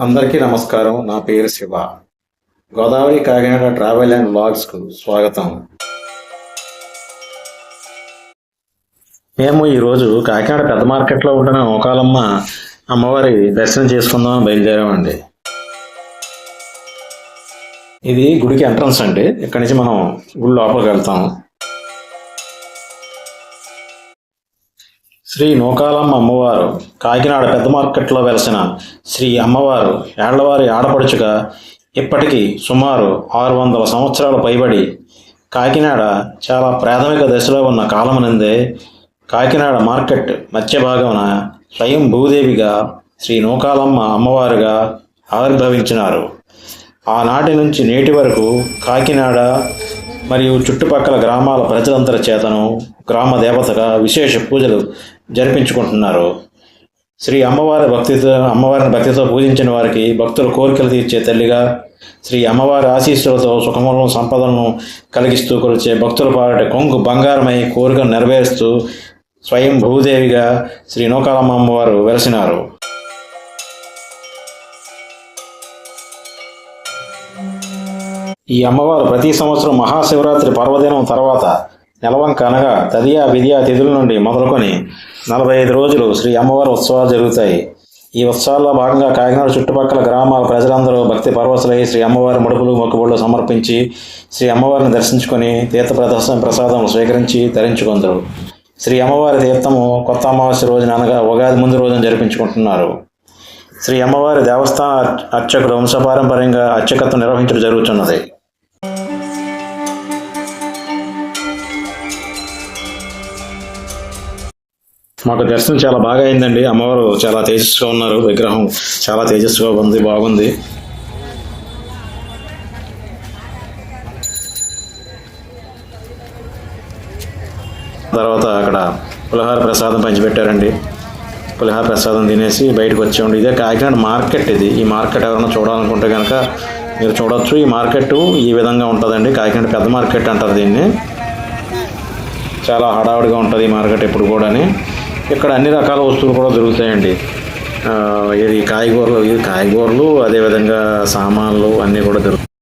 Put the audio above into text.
అందరికీ నమస్కారం. నా పేరు శివ. గోదావరి కాకినాడ ట్రావెల్ అండ్ వ్లాగ్స్కు స్వాగతం. మేము ఈరోజు కాకినాడ పెద్ద మార్కెట్లో ఉంటున్న నౌకాలమ్మ అమ్మవారి దర్శనం చేసుకుందామని బయలుదేరామండి. ఇది గుడికి ఎంట్రన్స్ అండి. ఇక్కడి నుంచి మనం గుడి లోపలికి వెళ్తాం. శ్రీ నూకాలమ్మ అమ్మవారు కాకినాడ పెద్ద మార్కెట్లో వెలసిన శ్రీ అమ్మవారు ఏళ్ళవారి ఆడపడుచుగా ఇప్పటికీ సుమారు ఆరు వందల సంవత్సరాలు పైబడి కాకినాడ చాలా ప్రాథమిక దశలో ఉన్న కాలమునందే కాకినాడ మార్కెట్ మధ్య భాగమున స్వయం భూదేవిగా శ్రీ నూకాలమ్మ అమ్మవారుగా ఆవిర్భవించినారు. ఆనాటి నుంచి నేటి వరకు కాకినాడ మరియు చుట్టుపక్కల గ్రామాల ప్రజలందరి చేతను గ్రామ దేవతగా విశేష పూజలు జరిపించుకుంటున్నారు. శ్రీ అమ్మవారి భక్తితో అమ్మవారిని భక్తితో పూజించిన వారికి భక్తుల కోరికలు తీర్చే తల్లిగా శ్రీ అమ్మవారి ఆశీస్సులతో సుఖములను సంపదలను కలిగిస్తూ కొలిచే భక్తుల పాలటి కొంగు బంగారమై కోరికను నెరవేరుస్తూ స్వయం భూదేవిగా శ్రీ నూకాలమ్మ అమ్మవారు వెలసినారు. ఈ అమ్మవారు ప్రతి సంవత్సరం మహాశివరాత్రి పర్వదినం తర్వాత నెలవంక అనగా తదియా విద్యా తిథుల నుండి మొదలుకొని నలభై ఐదు రోజులు శ్రీ అమ్మవారి ఉత్సవాలు జరుగుతాయి. ఈ ఉత్సవాల్లో భాగంగా కాకినాడ చుట్టుపక్కల గ్రామాల ప్రజలందరూ భక్తి పరవశులై శ్రీ అమ్మవారి ముడుపులు మొక్కుబడులు సమర్పించి శ్రీ అమ్మవారిని దర్శించుకొని తీర్థ ప్రదర్శన ప్రసాదం స్వీకరించి ధరించుకుందరు. శ్రీ అమ్మవారి తీర్థము కొత్త అమావాస్య రోజున అనగా ఉగాది ముందు రోజున జరిపించుకుంటున్నారు. శ్రీ అమ్మవారి దేవస్థాన అర్చకుడు వంశపారంపర్యంగా అర్చకత్వం నిర్వహించడం జరుగుతున్నది. మాకు దర్శనం చాలా బాగా అయిందండి. అమ్మవారు చాలా తేజస్సుగా ఉన్నారు. విగ్రహం చాలా తేజస్సుగా ఉంది బాగుంది. తర్వాత అక్కడ పులిహార ప్రసాదం పంచిపెట్టారండి. పులిహార ప్రసాదం తినేసి బయటకు వచ్చామండి ఇదే కాకినాడ మార్కెట్ ఇది. ఈ మార్కెట్ ఎవరైనా చూడాలనుకుంటే కనుక మీరు చూడొచ్చు. ఈ మార్కెట్ ఈ విధంగా ఉంటుందండి. కాకినాడ పెద్ద మార్కెట్ అంటారు దీన్ని. చాలా హడావుడిగా ఉంటుంది ఈ మార్కెట్ ఎప్పుడు కూడాని. ఇక్కడ అన్ని రకాల వస్తువులు కూడా దొరుకుతాయండి. ఇది కాయగూరలు ఇది కాయగూరలు అదేవిధంగా సామాన్లు అన్నీ కూడా దొరుకుతాయి